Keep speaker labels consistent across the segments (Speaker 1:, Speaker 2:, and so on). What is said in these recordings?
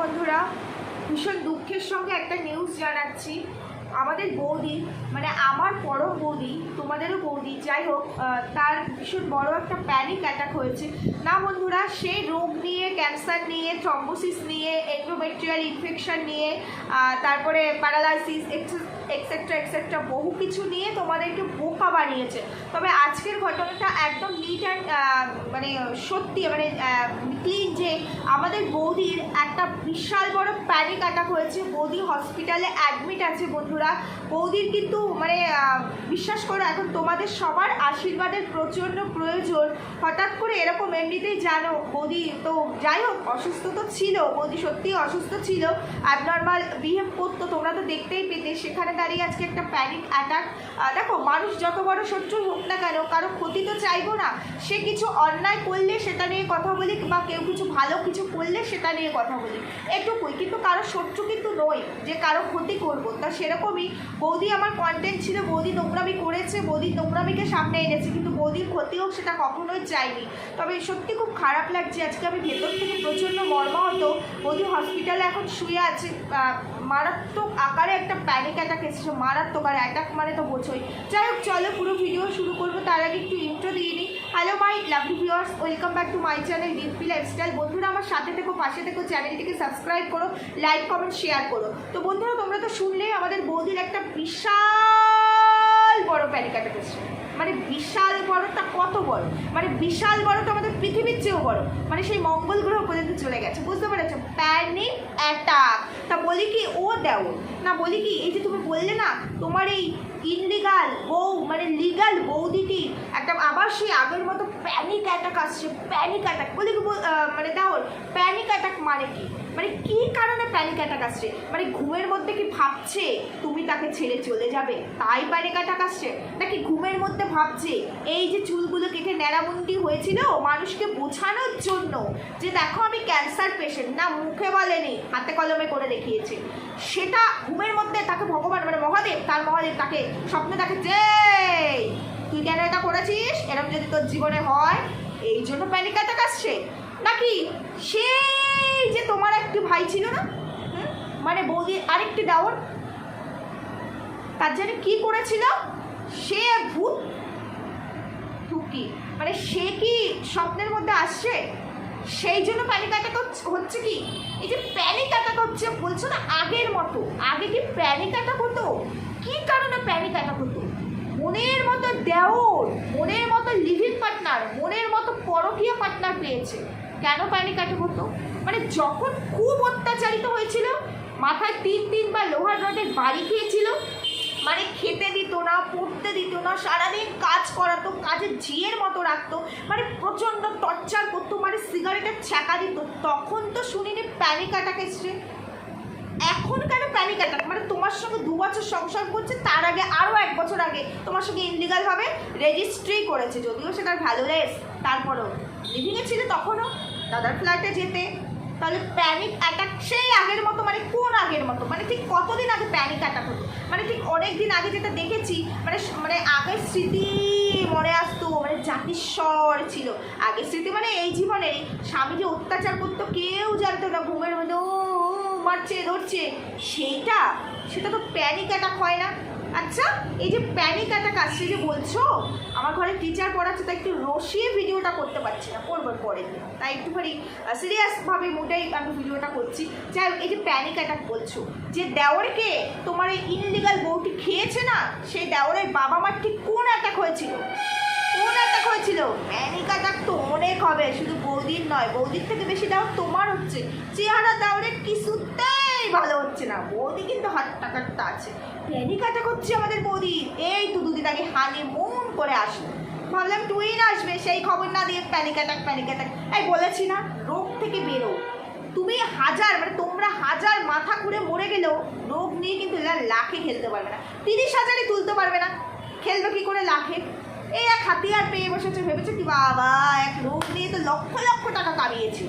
Speaker 1: বন্ধুরা, ভীষণ দুঃখের সঙ্গে একটা নিউজ জানাচ্ছি। আমাদের বৌদি মানে আমার বড় বৌদি, তোমাদেরও বৌদি, যাই হোক তার ভীষণ বড় একটা প্যানিক অ্যাটাক হয়েছে। না বন্ধুরা সেই রোগ নিয়ে ক্যান্সার নিয়ে থ্রম্বোসিস নিয়ে এন্ডোমেট্রিয়াল ইনফেকশন নিয়ে তারপরে প্যারালাইসিস এক্সেট্রা এক্সেট্রা বহু কিছু নিয়ে তোমাদেরকে বোকা বানিয়েছে। তবে আজকের ঘটনাটা একদম নিট অ্যান্ড মানে সত্যি মানে ক্লিন যে আমাদের বৌদির একটা বিশাল বড় প্যানিক অ্যাটাক হয়েছে। বৌদি হসপিটালে অ্যাডমিট আছে বন্ধুরা। বৌদির কিন্তু মানে বিশ্বাস করো, এখন তোমাদের সবার আশীর্বাদের প্রচণ্ড প্রয়োজন। হঠাৎ করে এরকম এমনিতেই জানো, বৌদি তো যাই হোক, অসুস্থ তো ছিল। বৌদি সত্যিই অসুস্থ ছিল। অ্যাবনর্মাল বিহেভ করতো, তোমরা তো দেখতেই পেতে। সেখানে দাঁড়িয়ে আজকে একটা প্যানিক অ্যাটাক দেখো, মানুষ যত বড় শত্রু হোক না কেন, কারও ক্ষতি তো চাইব না। সে কিছু অন্যায় করলে সেটা নিয়ে কথা বলি, বা কেউ কিছু ভালো কিছু করলে সেটা নিয়ে কথা বলি। এটুকুই। কিন্তু কারও শত্রু কিন্তু নই, যে কারও ক্ষতি করব। তা সেরকমই বৌদি আমার কন্টেন্ট ছিল, বৌদি নোংরামি করেছে, বৌদি নোংরামিকে সামনে এনেছে, কিন্তু বৌদির ক্ষতি হোক সেটা কখনোই চাইনি। তবে সত্যি খুব খারাপ লাগছে, আজকে আমি ভেতর থেকে প্রচণ্ড মর্মাহত। বৌদি হসপিটালে এখন শুয়ে আছে মারাত্মক আকারে একটা প্যানিক অ্যাটাক এসেছে, মারাত্মক আর অ্যাটাক মানে তো বোঝোই যাই হোক, চলো পুরো ভিডিও শুরু করব, তার আগে একটু ইন্ট্রো দিয়ে নিই। Hello my lovely viewers welcome back to my channel DP lifestyle বন্ধুরা, আমার সাথে থেকো, পাশে থেকো চ্যানেলটিকে সাবস্ক্রাইব করো লাইক কমেন্ট শেয়ার করো। তো বন্ধুরা, তোমরা তো শুনলেই আমাদের বৌদির একটা বিশাল বড় প্যানিক অ্যাটাক এসেছে। মানে বিশাল বড়টা কত বড়? মানে বিশাল বড়টা আমাদের পৃথিবীর চেয়েও বড়। মানে সেই মঙ্গল গ্রহ পর্যন্ত চলে গেছে? বুঝতে পেরেছ? প্যানিক অ্যাটাক তা বলি কি, ও দেও। না, বলি কি, এই যে তুমি বললে না, তোমার এই ইনলিগাল বউ মানে লিগাল বৌদিটি, একটা আবার সেই আগের মতো প্যানিক অ্যাটাক আসছে প্যানিক অ্যাটাক বলি কি মানে দাও প্যানিক অ্যাটাক মানে কি? মানে কি কারণে প্যানিক অ্যাটাক আসছে মানে ঘুমের মধ্যে কি ভাবছে তুমি তাকে ছেড়ে চলে যাবে? তাই প্যানিক অ্যাটাক আসছে নাকি ঘুমের মধ্যে ভাবছে এই যে চুলগুলো কেটে ন্যাড়ামুন্ডি হয়েছিল, মানুষকে বোঝানোর জন্য যে দেখো আমি ক্যান্সার পেশেন্ট না মুখে বলেনি, হাতে কলমে করে দেখিয়েছে। সেটা ঘুমের মধ্যে তাকে ভগবান মানে মহাদেব, তার মহাদেব তাকে স্বপ্নে তাকে যে তুই কেন এটা করেছিস? এরকম যদি তোর জীবনে হয়, এই জন্য প্যানিক অ্যাটাক আসছে নাকি সেই যে তোমার একটি ভাই ছিল না? মানে বৌদি আরেকটি দেওয়ার তার জন্য কি করেছিল? সে ভূত ঠুকি মানে সে কি স্বপ্নের মধ্যে আসছে? সেই জন্য প্যানিক অ্যাটাক হচ্ছে কি? এই যে প্যানিক অ্যাটাক হচ্ছে, বলছো না, আগের মতো। আগে কি প্যানিক অ্যাটাক হতো? কি কারণে প্যানিক অ্যাটাক হতো? মনের মতো দেওর, মনের মতো লিভিং পার্টনার মনের মতো পরকীয় পার্টনার পেয়েছে। কেন অ্যাটাক হতো? মানে যখন খুব অত্যাচারিত হয়েছিল, মাথায় তিন তিনবার লোহার রডের বাড়ি খেয়েছিল মানে খেতে দিত না, পড়তে দিত না, সারাদিন কাজ করাতো কাজে ঝিয়ের মতো রাখতো মানে প্রচণ্ড টর্চার করতো মানে সিগারেটের ছ্যাঁকা দিত। তখন তো শুনিনি প্যানিক অ্যাটাক এসছে। এখন কেন প্যানিক অ্যাটাক মানে তোমার সঙ্গে দু বছর সংসার করছে তার আগে আরও এক বছর আগে তোমার সঙ্গে ইনলিগালভাবে রেজিস্ট্রি করেছে যদিও সেটার ভ্যালুলেস তারপরেও। লিভিংয়ে ছিল তখনও দাদার ফ্ল্যাটে যেতে। তাহলে প্যানিক অ্যাটাক সেই আগের মতো মানে কোন আগের মতো? মানে ঠিক কতদিন আগে প্যানিক অ্যাটাক হতো? মানে ঠিক অনেক দিন আগে যেটা দেখেছি মানে মানে আগের স্মৃতি মনে আসতো মানে জাতিস্বর ছিল। আগের স্মৃতি মানে এই জীবনে স্বামী যে অত্যাচার করতো কেউ জানতো না ঘুমের মধ্যে ও, মারছে, ধরছে, সেইটা, সেটা তো প্যানিক অ্যাটাক হয় না। আচ্ছা এই যে প্যানিক অ্যাটাক আসছে যে বলছো, আমার ঘরে টিচার পড়াচ্ছে, তাই একটু রসিয়ে ভিডিওটা করতে পারছি না করবার পরে। তাই একটুখানি সিরিয়াসভাবে মোটাই আমি ভিডিওটা করছি। যাই এই যে প্যানিক অ্যাটাক বলছো, যে দেওরকে তোমার এই ইনলিগাল বউটি খেয়েছে না, সেই দেওরের বাবা মার ঠিক কোন অ্যাটাক হয়েছিল? হয়েছিল প্যানিক তো অনেক হবে। শুধু বৌদির নয়, বৌদির থেকে বেশি দেওয়ার তোমার হচ্ছে। চেহারা দেওয়ারের কিছুতেই ভালো হচ্ছে না। বৌদি কিন্তু হাত টাকারটা আছে। প্যানিক অ্যাটাক হচ্ছে আমাদের বৌদির এই তো দুদিন আগে হানি মন করে আসলো। ভাবলাম টুইন আসবে, সেই খবর না দিয়ে প্যানিক অ্যাটাক প্যানিক অ্যাটাক এই বলেছি না, রোগ থেকে বেরো। তুমি হাজার মানে তোমরা হাজার মাথা ঘুরে মরে গেলেও রোগ নিয়ে কিন্তু লাখে খেলতে পারবে না। তিরিশ হাজারই তুলতে পারবে না। খেলবে কি করে লাখে এই এক হাতিয়ার পেয়ে বসেছে, ভেবেছে কি বাবা, এক রোগ নিয়ে তো লক্ষ লক্ষ টাকা কামিয়েছে।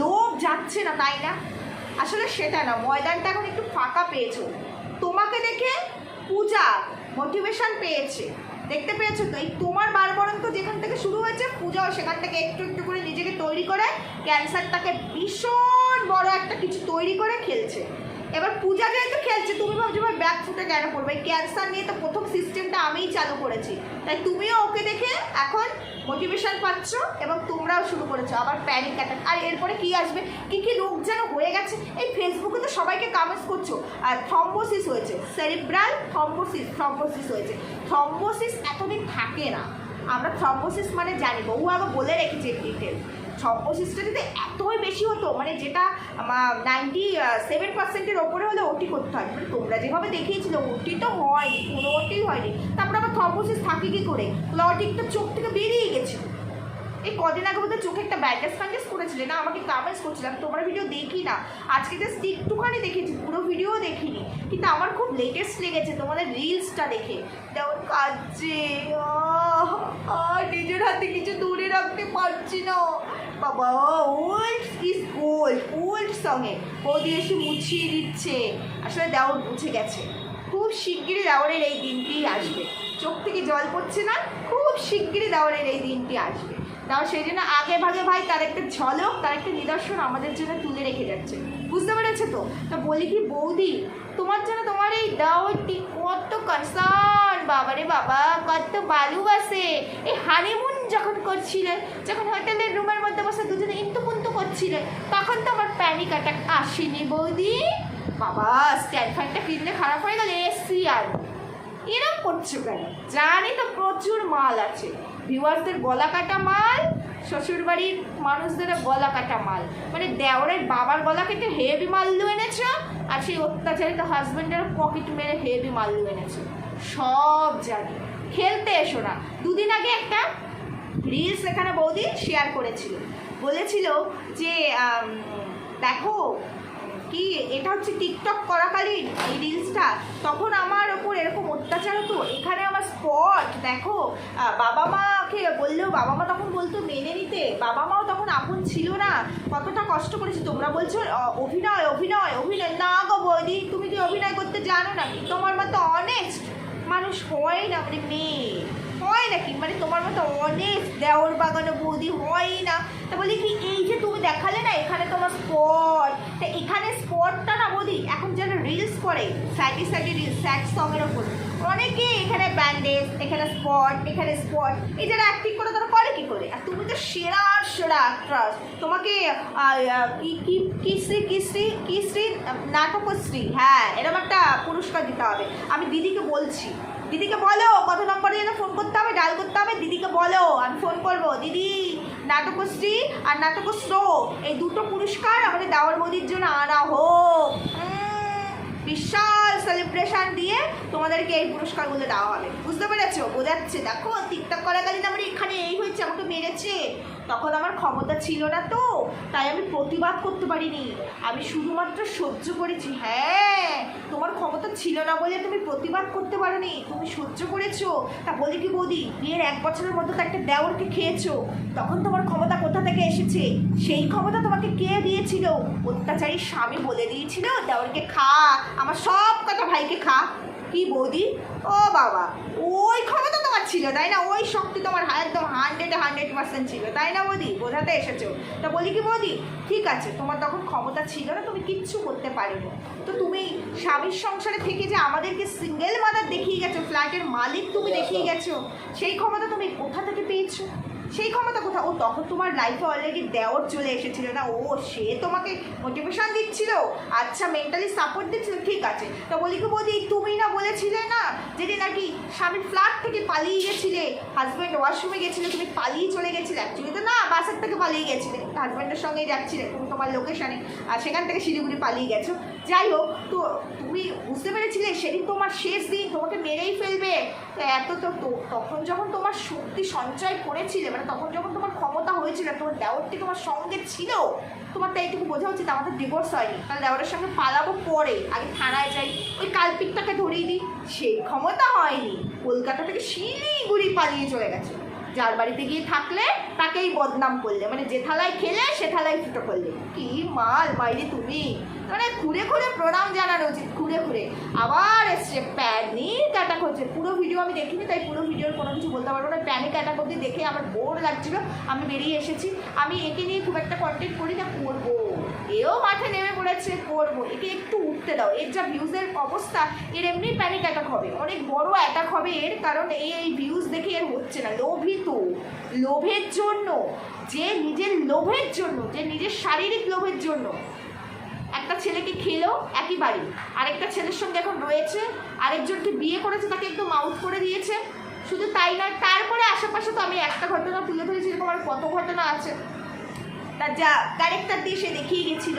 Speaker 1: লোক যাচ্ছে না, তাই না? আসলে সেটা না, ময়দানটা এখন একটু ফাঁকা পেয়েছ। তোমাকে দেখে পূজা মোটিভেশন পেয়েছে। দেখতে পেয়েছ তো? এই তোমার বারবরণ তো যেখান থেকে শুরু হয়েছে, পূজাও সেখান থেকে একটু একটু করে নিজেকে তৈরি করে ক্যান্সারটাকে ভীষণ বড় একটা কিছু তৈরি করে খেলছে। এবার পূজা যেহেতু খেলছে, তুমি ভাবছ ভাই ব্যাক ফুটে কেন করবে? ক্যান্সার নিয়ে তো প্রথম সিস্টেমটা আমিই চালু করেছি। তাই তুমিও ওকে দেখে এখন মোটিভেশন পাচ্ছ এবং তোমরাও শুরু করেছ। আবার প্যানিক অ্যাটাক আর এরপরে কি আসবে? কি কি রোগ যেন হয়ে গেছে? এই ফেসবুকে তো সবাইকে কামেন্টস করছ। আর থম্বোসিস হয়েছে। সেরিব্রাল থম্বোসিস থম্বোসিস হয়েছে। থম্বোসিস এতদিন থাকে না। আমরা থ্রম্বোসিস মানে জানি বহু আগে বলে রেখেছি ডিটেল থ্রম্বোসিসটা যদি এতই বেশি হতো মানে যেটা নাইনটি সেভেন পার্সেন্টের ওপরে হলে ওটি করতে হয়। মানে তোমরা যেভাবে দেখিয়েছিলে ওটি তো হয়নি, কোনো ওটি হয়নি। তারপরে আবার থ্রম্বোসিস থাকে কি করে? ক্লটিকটা চোখ থেকে বেরিয়ে গেছিল। এই কদিন আগে বোধহয় চোখে একটা ব্যান্ডেজ ফ্যান্ডেজ করেছিলে। না, আমাকে কামেন্টস করছিলাম তোমার ভিডিও দেখি না। আজকে জাস্ট একটুখানি দেখেছি, পুরো ভিডিও দেখিনি। কিন্তু আমার খুব লেটেস্ট লেগেছে তোমাদের রিলসটা দেখে। তেমন কাজে নিজের হাতে কিছু দূরে রাখতে পারছি না। বাবা, ওল্ড ইজ গোল্ড ওল্ড সঙ্গে। বৌদি এসে মুছিয়ে দিচ্ছে। আসলে দেওয়ার বুঝে গেছে। খুব শিগগিরই দেওয়ারের এই দিনটি আসবে। চোখ থেকে জল পড়ছে না? খুব শিগগিরই দেওয়ারের এই দিনটি আসবে। তাও সেই জন্য আগে ভাগে ভাই তার একটা ঝলক, তার একটা নিদর্শন আমাদের জন্য তুলে রেখে যাচ্ছে। বুঝতে পেরেছে তো? তা বলি কি, বৌদি, তোমার জন্য তোমার এই দাওয়ারটি কত কনসার্ন বাবারে বাবা, কত ভালোবাসে। এই হানিমুন যখন করছিলে, যখন হোটেলের রুমের মধ্যে বসে দুজনে ইন্তু পুন্তু করছিলে, তখন তো আমার প্যানিক অ্যাটাক আসেনি, বৌদি। বাবা স্ট্যান্ড ফ্যানটা কিনলে খারাপ হয়ে গেলে এসি আর। এরম করছ কেন? জানি তো প্রচুর মাল আছে। ভিউয়ার্সদের গলা কাটা মাল, শ্বশুরবাড়ির মানুষদের গলা কাটা মাল। মানে দেওরের বাবার গলা কেটে হেভি মাল মাল্লু এনেছো, আর সেই অত্যাচারিত হাজব্যান্ডের পকেট মেরে হেভি মাল মাল্লু এনেছো। সব জানি। খেলতে এসো না। দুদিন আগে একটা রিলস এখানে বৌদি শেয়ার করেছিল। বলেছিল যে দেখো, কি এটা হচ্ছে টিকটক করাকালীন এই রিলসটা তখন আমার ওপর এরকম অত্যাচার হতো। এখানে আমার স্পট দেখো বাবা মাকে বললেও বাবা মা তখন বলতো মেনে নিতে। বাবা মাও তখন আপন ছিল না। কতটা কষ্ট করেছি। তোমরা বলছো অভিনয় অভিনয় অভিনয়। না গো বৌদি, তুমি কি অভিনয় করতে জানো নাকি তোমার মতো অনেস্ট মানুষ হয় না মানে মেয়ে। হয় নাকি? মানে তোমার মতো অনেক দেওর বাগানো বৌদি হয় না। তা বলি কি, এই যে তুমি দেখালে না, এখানে তোমার স্পট তা এখানে স্পটটা না বৌদি, এখন যারা রিলস করে সাইডে সাইডে রিলস স্যাড সঙের ওপর অনেকে এখানে ব্যান্ডেজ এখানে স্পট এখানে স্পট এই যারা অ্যাক্টিং করে, তারা করে কি করে? আর তুমি তো সেরা সেরা অ্যাক্ট্রাস তোমাকে কি কি কিশ্রী কিশ্রী কিশ্রী নাটকশ্রী হ্যাঁ এরকম একটা পুরস্কার দিতে হবে। আমি দিদিকে বলছি। দিদিকে বলো, কত নম্বরে যেন ফোন করতে হবে ডাল করতে হবে, দিদিকে বলো, আমি ফোন করব। দিদি, নাটকশ্রী আর নাটকশ্র, এই দুটো পুরস্কার আমাদের দাওয়ার মোদির জন্য আনা হোক। বিশাল সেলিব্রেশন দিয়ে তোমাদেরকে এই পুরস্কারগুলো দেওয়া হবে। বুঝতে পেরেছ? বোঝাচ্ছে। দেখো, টিকটক করাকালীন আমার এখানে এই হয়েছে, আমাকে মেরেছে। তখন আমার ক্ষমতা ছিল না তো, তাই আমি প্রতিবাদ করতে পারিনি। আমি শুধুমাত্র সহ্য করেছি। হ্যাঁ তোমার ক্ষমতা ছিল না বলে তুমি প্রতিবাদ করতে পারোনি। তুমি সহ্য করেছ। তা বলি কি বৌদি, বিয়ের এক বছরের মধ্যে তো একটা দেওরকে খেয়েছো। তখন তোমার ক্ষমতা কোথা থেকে এসেছে? সেই ক্ষমতা তোমাকে কে দিয়েছিল? অত্যাচারী স্বামী বলে দিয়েছিল, দেওরকে খা, আমার সব কথা ভাইকে খা। কি বৌদি? ও বাবা, ওই ক্ষমতা তোমার ছিল, তাই না? ওই শক্তি তোমার একদম হান্ড্রেডে হান্ড্রেড পার্সেন্ট ছিল, তাই না বৌদি? বোঝাতে এসেছ। তা বলি কি বৌদি? ঠিক আছে, তোমার তখন ক্ষমতা ছিল না, তুমি কিচ্ছু করতে পারোনি। তো তুমি স্বামীর সংসারে থেকে যে আমাদেরকে সিঙ্গেল মাদার দেখিয়ে গেছো ফ্ল্যাটের মালিক তুমি দেখিয়ে গেছো, সেই ক্ষমতা তুমি কোথা থেকে পেয়েছ? সেই ক্ষমতা কোথা ও তখন তোমার লাইফে অলরেডি দেওর চলে এসেছিল না? ও, সে তোমাকে মোটিভেশন দিচ্ছিল? আচ্ছা মেন্টালি সাপোর্ট দিচ্ছিল? ঠিক আছে। তা বলি কি বৌদি, তুমি না বলেছিলে না যেদিন নাকি স্বামীর ফ্ল্যাট থেকে পালিয়ে গেছিলে? হাজব্যান্ড ওয়াশরুমে গেছিলে, তুমি পালিয়ে চলে গেছিলে অ্যাকচুয়ালি তো না, বাসের থেকে পালিয়ে গেছিলে। হাজব্যান্ডের সঙ্গে যাচ্ছিলে, তুমি তোমার লোকেশনে আর সেখান থেকে শিলিগুড়ি পালিয়ে গেছো। যাই হোক, তো তুমি বুঝতে পেরেছিলে? সেদিন তোমার শেষ দিন, তোমাকে মেরেই ফেলবে। এত তো তখন যখন তোমার শক্তি সঞ্চয় করেছিলে মানে তখন যখন তোমার ক্ষমতা হয়েছিল তোমার দেওরটি তোমার সঙ্গে ছিল? তোমার তো এইটুকু বোঝা উচিত, আমাদের ডিভোর্স হয়নি। তাহলে দেওরের সঙ্গে পালাবো পরে, আগে থানায় যাই। ওই কালপিকটাকে ধরিয়ে দিই। সেই ক্ষমতা হয়নি। কলকাতা থেকে শিলিগুড়ি পালিয়ে চলে গেছে। যার বাড়িতে গিয়ে থাকলে তাকেই বদনাম করলে। মানে যে থালায় খেলে, সে থালায় ফুটো করলে। কি মাল বাইরে তুমি? মানে ঘুরে ঘুরে প্রণাম জানানো উচিত, ঘুরে ঘুরে। আবার এসছে প্যানিক অ্যাটাক হচ্ছে। পুরো ভিডিও আমি দেখিনি, তাই পুরো ভিডিওর কোনো কিছু বলতে পারব না। প্যানিক অ্যাটাক অব্দি দেখে আমার বোর লাগছিল। আমি বেরিয়ে এসেছি। আমি একে নিয়ে খুব একটা কন্টেন্ট করি না, করব এও মাঠে নেমে পড়েছে, করব। একে একটু উঠতে দাও। এর যা ভিউজের অবস্থা, এর এমনি প্যানিক অ্যাটাক হবে। অনেক বড় অ্যাটাক হবে এর, কারণ এই এই ভিউজ দেখে এর হচ্ছে না। লোভিত লোভের জন্য, যে নিজের লোভের জন্য, যে নিজের শারীরিক লোভের জন্য। একটা ছেলেকে খেলো একই বাড়ি। আরেকটা ছেলের সঙ্গে এখন রয়েছে, আরেকজনকে বিয়ে করেছে, তাকে একদম আউট করে দিয়েছে। শুধু তাই নয়, তারপরে আশেপাশে তো আমি একটা ঘটনা তুলে ধরেছি, এরকম আর কত ঘটনা আছে। তার যা ক্যারেক্টার দিয়ে সে দেখিয়ে গেছিল।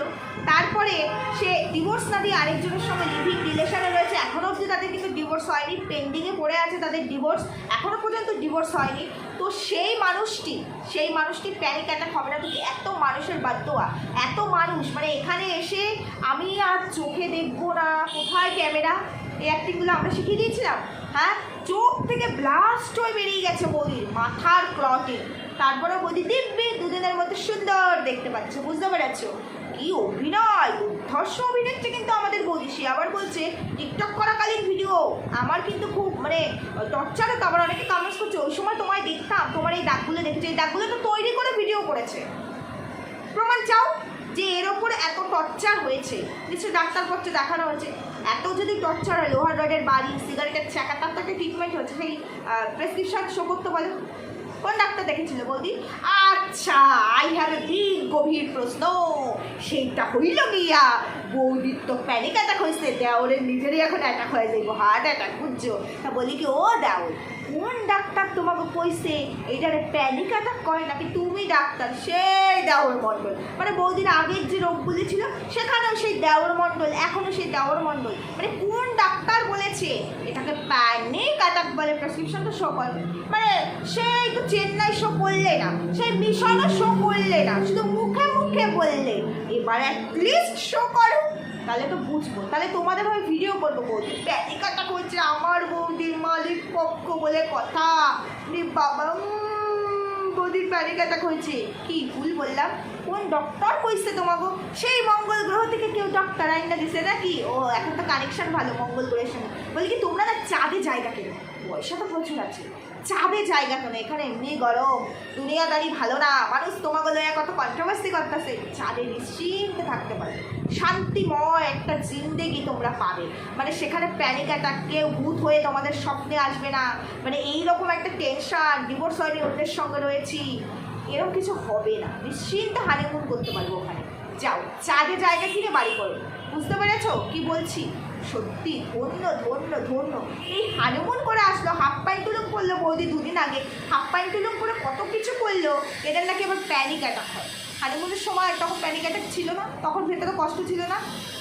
Speaker 1: তারপরে সে ডিভোর্স না দিয়ে আরেকজনের সঙ্গে লিভিং রিলেশনে রয়েছে। এখনও অবধি তাদের কিন্তু ডিভোর্স হয়নি পেন্ডিংয়ে পড়ে আছে তাদের ডিভোর্স এখনও পর্যন্ত ডিভোর্স হয়নি। তো সেই মানুষটি সেই মানুষটি প্যানিক অ্যাটাক হবে না। কিন্তু এত মানুষের বাদ্যা এত মানুষ মানে এখানে এসে আমি আর চোখে দেখব না। কোথায় ক্যামেরা এই অ্যাক্টিংগুলো আমরা শিখিয়ে দিয়েছিলাম। হ্যাঁ চোখ থেকে ব্লাস্ট হয়ে বেরিয়ে গেছে বৌদির। মাথার ক্লটিং তারপরে বৌদি দিব্যি দুদিনের মধ্যে সুন্দর দেখতে পাচ্ছে, বুঝতে পেরেছ? কি অভিনয় ধর্ষ অভিনেত্রী কিন্তু আমাদের বৌদি সে আবার বলছে, টিকটক করাকালীন ভিডিও আমার কিন্তু খুব মানে টর্চারে তো আবার অনেকে কমেন্টস করছে, ওই সময় তোমায় দেখতাম, তোমার এই দাগগুলো দেখেছি এই দাগগুলো তো তৈরি করে ভিডিও করেছে। প্রমাণ চাও যে এর ওপরে এত টর্চার হয়েছে? নিশ্চয়ই ডাক্তারপত্রে দেখানো হয়েছে। এত যদি টর্চার হয়, লোহার রডের বাড়ি, সিগারেটের চাকা তার তো একটা ট্রিটমেন্ট হচ্ছে, সেই প্রেসক্রিপশন শো করতে বলো। কোন ডাক্তার দেখেছিল বৌদি? আচ্ছা আই হ্যাভ এ বিগ গভীর প্রশ্ন। সেইটা হইল গিয়া, বৌদির তো প্যানিক অ্যাটাক হয়েছে দেওরের নিজেরই এখন অ্যাটাক হয়ে যাইব হার্ট অ্যাটাক বুঝছ? তা বলি কি, ও দেওর, কোন ডাক্তার তোমাকে কইছে, এইটারে প্যানিক অ্যাটাক করে নাকি তুমি ডাক্তার? সেই দেওর মণ্ডল। মানে বৌদির আগের যে রোগগুলি ছিল, সেখানেও সেই দেওর মণ্ডল এখনও সেই দেওর মণ্ডল। মানে কোন ডাক্তার বলেছে? পারেনি অ্যাটাক বলে তো শো করে। মানে সে একটু চেন্নাই শো করলে না, সে মিশনও শো করলে না, শুধু মুখে মুখে বললে, এবার অ্যাটলিস্ট শো করো। তাহলে তো বুঝব, তাহলে তোমাদের ভাবে ভিডিও করব বৌদি। প্যানিক করছে আমার বৌদির মালিক পক্ষ বলে কথা। বাবা বৌদির প্যানিক অ্যাটাক হয়েছে কি ভুল বললাম? কোন ডক্টর কইছে তোমাকে সেই মঙ্গল গ্রহ থেকে কেউ ডক্টর আইনা দিছে নাকি? ও, এখন তো কানেকশন ভালো মঙ্গল গ্রহের সঙ্গে। বলি কি তোমরা না চাঁদে জায়গা কেন? পয়সা তো প্রচুর আছে। চাঁদে জায়গা কেন এখানে এমনি গরম। দুনিয়াদারি ভালো না। মানুষ তোমাকে লয়া কত কন্ট্রোভার্সি করতেছে। চাঁদে নিশ্চিন্তে থাকতে পারে। শান্তিময় একটা জিন্দেগি তোমরা পাবে। মানে সেখানে প্যানিক অ্যাটাক কেউ ভূত হয়ে তোমাদের স্বপ্নে আসবে না। মানে এইরকম একটা টেনশন ডিভোর্স হয়নি অন্যের সঙ্গে রয়েছি। এরকম কিছু হবে না। নিশ্চিন্তে হানিমুন করতে পারব ওখানে। যাও। চাঁদে জায়গা কিনে বাড়ি করো। বুঝতে পেরেছ? কি বলছি? সত্যি, ধন্য ধন্য ধন্য। এই হানিমুন করে আসলো, হাফ প্যান্ট টুলুম করল বৌদি দুদিন আগে। হাফ প্যান্ট টুলুম করে কত কিছু করল, এদের নাকি আবার প্যানিক অ্যাটাক হয়। হানিমুনের সময় তখন প্যানিক অ্যাটাক ছিল না, তখন ভেতরে কষ্ট ছিল না।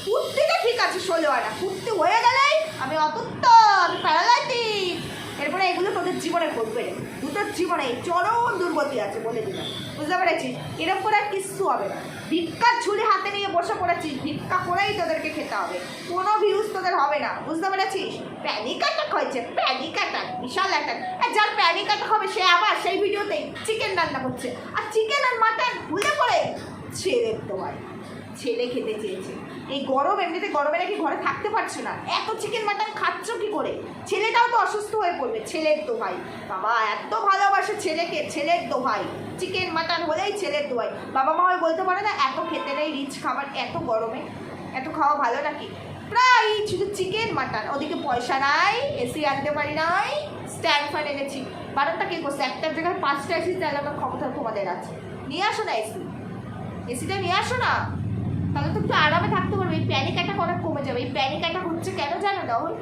Speaker 1: কুর্তিটা ঠিক আছে, ষোলো আটা কুর্তি হয়ে গেলেই আমি অতত্ত আমি প্যারালাইটিক এরপরে এগুলো তোদের জীবনে ঘটবে। রে দুটোর জীবনে চরম দুর্গতি আছে বলে দিলাম। বুঝতে পেরেছিস? এরকম করে আর কিচ্ছু হবে না। ভিক্ষার ঝুলি হাতে নিয়ে বসে পড়েছিস, ভিক্ষা করেই তোদেরকে খেতে হবে। কোনো ভিউজ তোদের হবে না। বুঝতে পেরেছিস? প্যানিক অ্যাটাক হয়েছে প্যানিক অ্যাটাক বিশাল অ্যাটাক আর যার প্যানিক অ্যাটাক হবে সে আবার সেই ভিডিওতেই চিকেন রান্না করছে। আর চিকেন আর মাটন ভুলে পড়ে ছেড়ে তোমার ছেলে খেতে চেয়েছে। এই গরম এমনিতে গরমে নাকি ঘরে থাকতে পারছ না। এত চিকেন মাটন খাচ্ছ কি করে? ছেলেটাও তো অসুস্থ হয়ে পড়বে, ছেলের দোহাই। বাবা, এত ভালোবাসে ছেলেকে, ছেলের দোহাই। চিকেন মাটন হলেই ছেলের দোহাই। বাবা মা ওই বলতে পারে না, এত খেতে নেই রিচ খাবার, এত গরমে। এত খাওয়া ভালো নাকি? প্রায় শুধু চিকেন মাটন ওদিকে পয়সা নাই এসি আনতে পারি নাই স্ট্যান্ড ফ্যান এনেছি। বারোটা কে করছে? একটার জায়গায় পাঁচটা এসি চালানোর ক্ষমতা তোমাদের আছে। নিয়ে আসো না এসি এসিটা নিয়ে আসো না। তাহলে তো একটু আরামে থাকতে পারবে। এই প্যানিক অ্যাটাক অনেক কমে যাবে। এই প্যানিক অ্যাটাক হচ্ছে কেন জানো, রাহুল?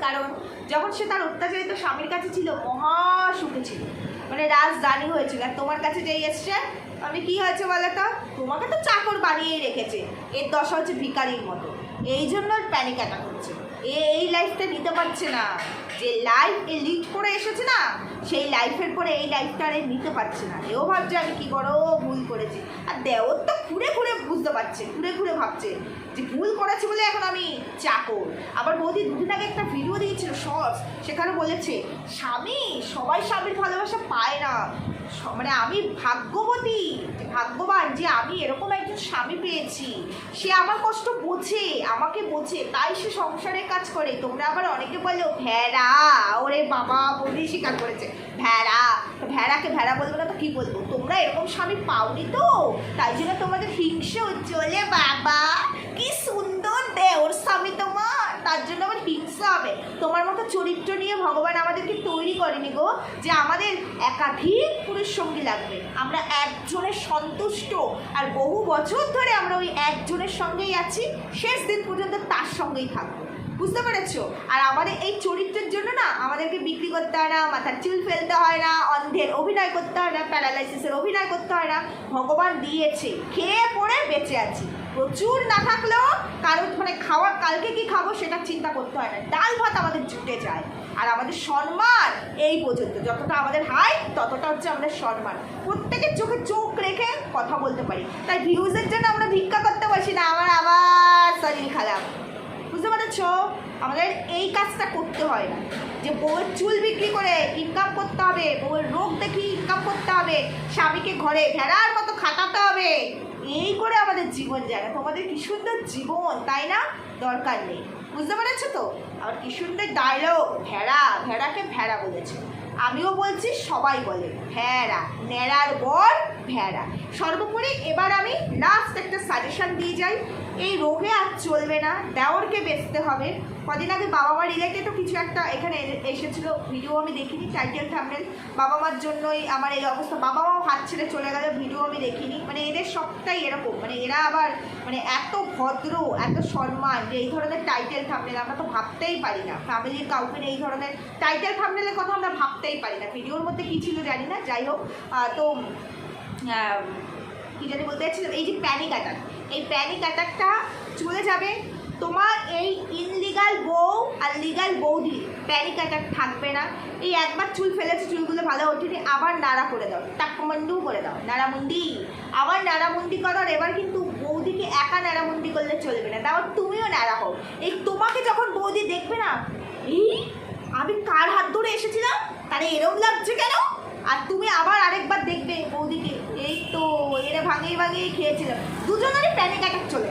Speaker 1: কারণ যখন সে তার অত্যাচারিত স্বামীর কাছে ছিল, মহা সুখে ছিল। মানে রাজধানী হয়েছিল। আর তোমার কাছে যেই এসছে, আমি কি হয়েছে বলে তো তোমাকে তো চাকর বানিয়েই রেখেছে। এর দশা হচ্ছে ভিকারির মতো। এই জন্য প্যানিক অ্যাটাক হচ্ছে। এই লাইফটা নিতে পারছে না। যে লাইফ এ লিড করে এসেছে না, সেই লাইফের পরে এই লাইফটা আর নিতে পারছে না। এও ভাবছে আমি কি বড় ভুল করেছি। আর দেওর তো ঘুরে ঘুরে বুঝতে পারছে, ঘুরে ঘুরে ভাবছে যে ভুল করেছে বলে এখন আমি চাকর। আবার বৌদি দুদিন আগে একটা ভিডিও দিয়েছিল শর্টস সেখানে বলেছে, স্বামী, সবাই স্বামীর ভালোবাসা পায় না। মানে আমি ভাগ্যবতী, ভাগ্যবান যে আমি এরকম একজন স্বামী পেয়েছি। সে আমার কষ্ট বোঝে আমাকে বোঝে তাই সে সংসারে কাজ করে। তোমরা আবার অনেকে বলো, ভেড়া। ওরে বাবা বৌদি স্বীকার করেছে। ভেড়া। ভেড়াকে ভেড়া বলব না তো কি বলব? তোমরা এরকম স্বামী পাওনি তো? তাই জন্য তোমাদের হিংসে ওলে বাবা। কি সুন্দর দে, ওর স্বামী তোমার। তার জন্য আমার হিংসা হবে। তোমার মতো চরিত্র নিয়ে ভগবান আমাদেরকে তৈরি করেনি গো, যে আমাদের একাধিক পুরুষ সঙ্গী লাগবে। আমরা একজনের সন্তুষ্ট। আর বহু বছর ধরে আমরা ওই একজনের সঙ্গেই আছি। শেষ দিন পর্যন্ত তার সঙ্গেই থাকব বুঝতে পেরেছ? আর আমাদের এই চরিত্রের জন্য না আমাদেরকে বিক্রি করতে হয় না, মাথার চুল ফেলতে হয় না, অন্ধের অভিনয় করতে হয় না প্যারালাইসিসের অভিনয় করতে হয় না, ভগবান দিয়েছে, খেয়ে পড়ে বেঁচে আছি। প্রচুর না থাকলেও কারও মানে খাওয়ার কালকে কি খাব সেটা চিন্তা করতে হয় না। ডাল ভাত আমাদের জুটে যায়। আর আমাদের সম্মান এই পর্যন্ত। যতটা আমাদের হাই, ততটা হচ্ছে আমাদের সম্মান। প্রত্যেকের চোখে চোখ রেখে কথা বলতে পারি। তাই ভিউজের জন্য আমরা ভিক্ষা করতে পারছি না। আমার আবার শরীর খারাপ। বুঝতে পারছ? আমাদের এই কাজটা করতে হয় না। যে বউয়ের চুল বিক্রি করে ইনকাম করতে হবে, বউয়ের রোগ দেখি ইনকাম করতে হবে, স্বামীকে ঘরে ভেড়ার মতো খাটাতে হবে এই করে আমাদের জীবন যায় না। তোমাদের কি সুন্দর জীবন, তাই না? দরকার নেই। বুঝতে পেরেছ তো? আবার কি সুন্দর ডায়লগ ভেড়া, ভেড়াকে ভেড়া বলেছে। আমিও বলছি, সবাই বলে, ভেড়া, নেড়ার বর, ভেড়া। সর্বোপরি এবার আমি লাস্ট একটা সাজেশন দিয়ে যাই। এই রোগে আর চলবে না। দেওরকে বেচতে হবে। কদিন আগে বাবা মা রিলেটেডও কিছু একটা এখানে এসেছিল। ভিডিও আমি দেখিনি টাইটেল থামনেল বাবা মার জন্যই আমার এই অবস্থা। বাবা মাও হাত ছেড়ে চলে গেল ভিডিও আমি দেখিনি। মানে এদের সবটাই এরকম। মানে এরা আবার মানে এত ভদ্র, এত সম্মান যে এই ধরনের টাইটেল থামনেল আমরা তো ভাবতেই পারি না। ফ্যামিলির কাউকে এই ধরনের টাইটেল থামনেলের কথা আমরা ভাবতেই পারি না। ভিডিওর মধ্যে কী ছিল জানি না। যাই হোক তো কি জানি বলতে চাচ্ছিলাম এই যে প্যানিক অ্যাটাক এই প্যানিক অ্যাটাকটা চলে যাবে তোমার এই ইনলিগাল বউ আর লিগাল বৌদি প্যানিক অ্যাটাক থাকবে না। এই একবার চুল ফেলেছে, চুলগুলো ভালো ওঠেনি, আবার নাড়া করে দাও টাক্কমন্ডু করে দাও, নাড়ামুন্ডি। আবার নাড়ামুন্ডি করো আর এবার কিন্তু বৌদিকে একা নাড়ামুন্ডি করলে চলবে না, তারপর তুমিও নাড়া হও। এই তোমাকে যখন বৌদি দেখবে না এই আমি কার হাত ধরে এসেছিলাম? তারে এরম লাগছে কেন? আর তুমি আবার আরেকবার দেখবে বৌদিকে। এই তো, এরা ভাঙিয়ে ভাঙিয়ে খেয়েছিলাম দুজনেরই প্যানিক অ্যাটাক চলে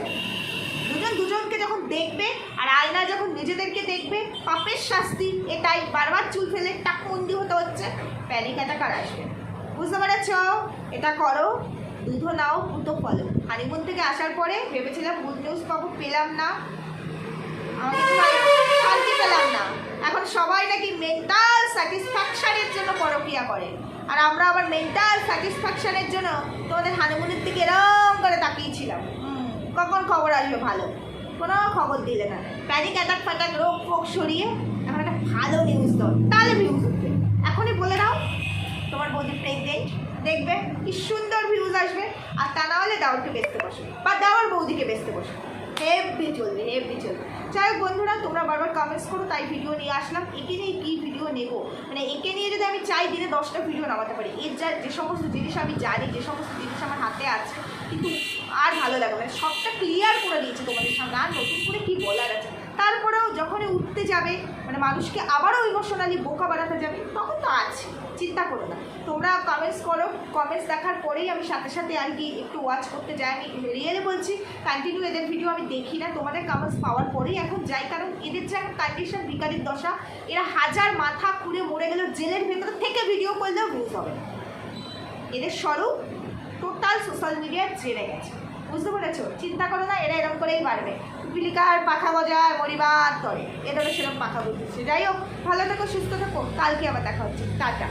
Speaker 1: দুজন দুজনকে যখন দেখবে আর আয়না যখন নিজেদেরকে দেখবে, পাপের শাস্তি, এটাই। বারবার চুল ফেলে টাকমন্দি হতে হচ্ছে। প্যানিক অ্যাটাক আর আসবে বুঝতে পেরেছ? এটা করো দুধও নাও, পুতো ফলো। হানিমুন থেকে আসার পরে ভেবেছিলাম গুড নিউজ পাবো, পেলাম না। শান্তি পেলাম না। এখন সবাই নাকি মেন্টাল স্যাটিসফ্যাকশনের জন্য পরকিয়া করে। আর আমরা আবার মেন্টাল স্যাটিসফ্যাকশনের জন্য তোমাদের হানিমুনের দিকে এরম করে তাকিয়েছিলাম। কখন খবর আসবে ভালো? কোনো খবর দিলে না। প্যানিক অ্যাটাক ফ্যাটাক রোগ ফোগ সরিয়ে এখন একটা ভালো নিউজ দাও। তাহলে ভিউজ উঠবে। এখনই বলে দাও, তোমার বৌদি প্রেগনেন্ট দেখবে কি সুন্দর ভিউজ আসবে। আর তা না হলে দাওয়ারকে বেচতে বসো। বা দাওয়ার বৌদিকে বেচতে বসো। হেভি চলবে হেভি চলবে। যাই হোক বন্ধুরা, তোমরা বারবার কমেন্টস করো, তাই ভিডিও নিয়ে আসলাম। একে নিয়ে কী ভিডিও নেব? মানে একে নিয়ে যদি আমি চাই, দিনে দশটা ভিডিও নামাতে পারি। এর যা যে সমস্ত জিনিস আমি জানি, যে সমস্ত জিনিস আমার হাতে আছে, কিন্তু আর ভালো লাগবে না। সবটা ক্লিয়ার করে দিয়েছি তোমাদের সামনে। আর নতুন করে কী বলার আছে? তারপরেও যখনই উঠতে যাবে মানে মানুষকে আবারও ইমোশনালি বোকা বানাতে যাবে, তখন তো আছে, চিন্তা করো না। তোমরা কমেন্টস করো কমেন্টস দেখার পরেই আমি সাথে সাথে আর কি একটু ওয়াচ করতে যাই, আমি রিয়েলি বলছি কন্টিনিউ এদের ভিডিও আমি দেখি না, তোমাদের কমেন্টস পাওয়ার পরেই এখন যাই, কারণ এদের যে এখন কন্ডিশন ভিকারির দশা, এরা হাজার মাথা খুঁড়ে মরে গেলেও জেলের ভেতর থেকে ভিডিও করলেও ভিউজ হবে না। এদের স্বরূপ টোটাল সোশ্যাল মিডিয়ায় জেনে গেছে। বুঝতে পেরেছ? চিন্তা করো না, এরা এরকম করেই বাড়বে। পিলিকার পাখা গজায় মরিবার তরে। ধরনের সেরকম পাখা বুঝেছে যাই হোক, ভালো থাকো, সুস্থ থাকো। কালকে আবার দেখা হচ্ছে। টাটা।